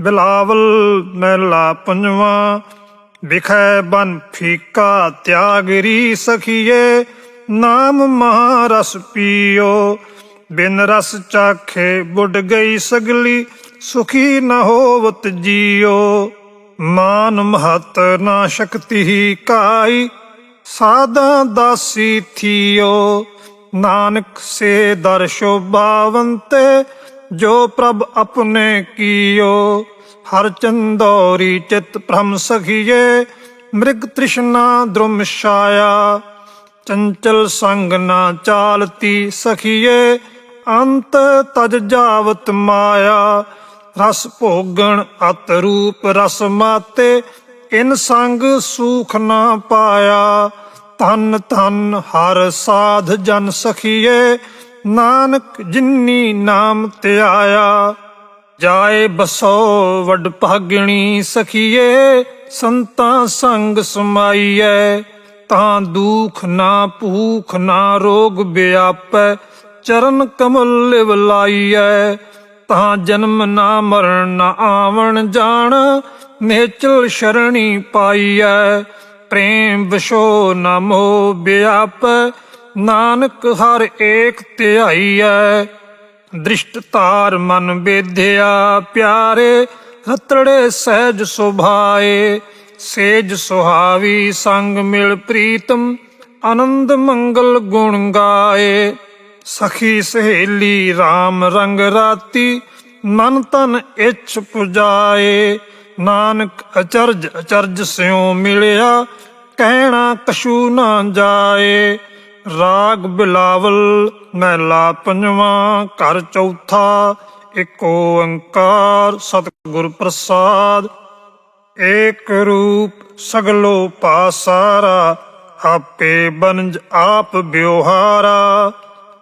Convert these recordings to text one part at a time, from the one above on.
ਬਿਲਾਵਲ ਮਹਿਲਾ ਪੰਜਵਾ, ਵਿਖੈ ਬਨ ਫੀਕਾ ਤਿਆਗਰੀ ਸਖੀਏ, ਨਾਮ ਮਹਾਰਸ ਪੀਓ। ਬਿਨ ਰਸ ਚਾਖੇ ਬੁੱਢ ਗਈ ਸਗਲੀ, ਸੁਖੀ ਨ ਹੋਵਤ ਜੀਓ। ਮਾਨ ਮਹਤ ਨਾ ਸ਼ਕਤੀ ਹੀ ਕਾਈ ਸਾਦਾ ਦਾਸੀ ਥੀਓ। ਨਾਨਕ ਸੇ ਦਰਸ਼ੋ ਬਾਵੰਤੇ ਜੋ ਪ੍ਰਭ ਆਪਣੇ ਕੀਓ, ਹਰ ਚੰਦੋਰੀ ਚਿਤ ਭ੍ਰਮ ਸਖੀਏ, ਮ੍ਰਿਗ ਤ੍ਰਿਸ਼ਨਾ ਦ੍ਰੁਮ ਛਾਇਆ, ਚੰਚਲ ਸੰਗ ਨਾ ਚਾਲਤੀ ਸਖੀਏ, ਅੰਤ ਤਜ ਜਾਵਤ ਮਾਇਆ, ਰਸ ਭੋਗਣ ਅਤ ਰੂਪ ਰਸ ਮਾਤੇ, ਇਨ ਸੰਗ ਸੂਖ ਨਾ ਪਾਇਆ ਤਨ ਤਨ ਹਰ ਸਾਧ ਜਨ ਸਖੀਏ ਨਾਨਕ ਜਿਨੀ ਨਾਮ ਧਿਆਇਆ ਜਾਏ ਬਸੋ ਵੱਡ ਭਾਗਣੀ ਸਖੀਏ, ਸੰਤਾਂ ਸੰਗ ਸਮਾਈਐ, ਤਾਂ ਦੁਖ ਨਾ ਭੂਖ ਨਾ ਰੋਗ ਵਿਆਪੈ ਚਰਨ ਕਮਲ ਲਿਵ ਲਾਈਐ, ਤਾਂ ਜਨਮ ਨਾ ਮਰਨ ਨਾ ਆਵਣ ਜਾਣ ਨੇਚਲ ਸ਼ਰਣੀ ਪਾਈਐ, ਪ੍ਰੇਮ ਵਿਸ਼ੋ ਨਾ ਮੋਹ ਵਿਆਪੈ ਨਾਨਕ ਹਰ ਏਕ ਧਿਆਈਐ, ਦ੍ਰਿਸ਼ਟ ਧਾਰ ਮਨ ਬੇਧਿਆ, ਪਿਆਰੇ ਰਤੜੇ ਸਹਿਜ ਸੁਭਾਏ, ਸੇਜ ਸੁਹਾਵੀ ਸੰਗ ਮਿਲ ਪ੍ਰੀਤਮ, ਆਨੰਦ ਮੰਗਲ ਗੁਣ ਗਾਏ। ਸਖੀ ਸਹੇਲੀ RAM ਰੰਗ ਰਾਤੀ, ਮਨ ਤਨ ਇੱਛ ਪੁਜਾਏ। ਨਾਨਕ ਅਚਰਜ ਅਚਰਜ ਸਿਉ ਮਿਲਿਆ, ਕਹਿਣਾ ਕਸ਼ੂ ਨਾ ਜਾਏ। ਰਾਗ ਬਿਲਾਵਲ ਮਹਿਲਾ ਪੰਜਵਾਂ, ਘਰ ਚੌਥਾ ਏਕ ਓੰਕਾਰ, ਸਤਿਗੁਰ ਪ੍ਰਸਾਦ। ਏਕ ਰੂਪ ਸਗਲੋ ਪਾਸਾਰਾ, ਆਪੇ ਬਨਜ ਆਪ ਬਿਵਹਾਰਾ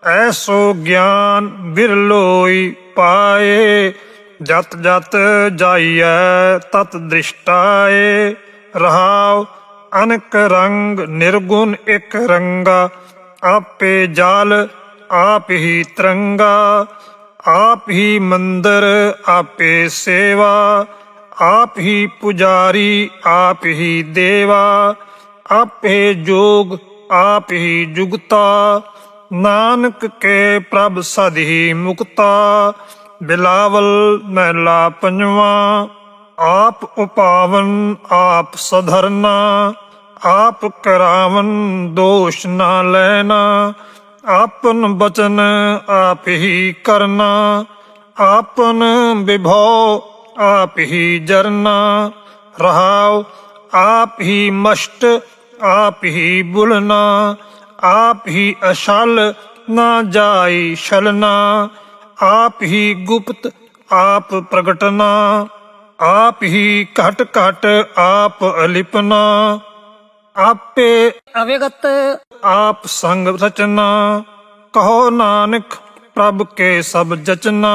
ਐਸੋ ਗਿਆਨ ਬਿਰਲੋਈ ਪਾਏ, ਜਤ ਜਤ ਜਾਈਐ ਤਤ ਦ੍ਰਿਸ਼ਟਾਏ। ਰਹਾਉ ਅਨਕ ਰੰਗ ਨਿਰਗੁਣ ਇਕ ਰੰਗਾ, ਆਪੇ ਜਾਲ, ਆਪ ਹੀ ਤਰੰਗਾ। ਆਪ ਹੀ ਮੰਦਰ, ਆਪੇ ਸੇਵਾ। ਆਪ ਹੀ ਪੁਜਾਰੀ, ਆਪ ਹੀ ਦੇਵਾ। ਆਪੇ ਜੋਗ, ਆਪ ਹੀ ਜੁਗਤਾ। ਨਾਨਕ ਕੇ ਪ੍ਰਭ ਸਦ ਹੀ ਮੁਕਤਾ। ਬਿਲਾਵਲ ਮਹਿਲਾ ਪੰਜਵਾ। ਆਪ ਉਪਾਵਨ ਆਪ ਸਧਰਨਾ, ਆਪ ਕਰਾਵਨ ਦੋਸ਼ ਨਾ ਲੈਣਾ, ਆਪਨ ਬਚਨ ਆਪ ਹੀ ਕਰਨਾ, ਆਪਨ ਵਿਭੋ ਆਪ ਹੀ ਜਰਨਾ, ਰਹਾਉ ਆਪ ਹੀ ਮਸ਼ਟ ਆਪ ਹੀ ਬੁਲਨਾ ਆਪ ਹੀ ਅਸ਼ਲ ਨਾ ਜਾਈ ਛਲਨਾ ਆਪ ਹੀ ਗੁਪਤ ਆਪ ਪ੍ਰਗਟਨਾ ਆਪ ਹੀ ਘਟ ਘਟ ਆਪ ਅਲਿਪਨਾ ਆਪੇ ਅਵਿਗਤ। ਆਪ ਸੰਗ ਰਚਨਾ ਕਹੋ ਨਾਨਕ ਪ੍ਰਭ ਕੇ ਸਭ ਜਚਨਾ।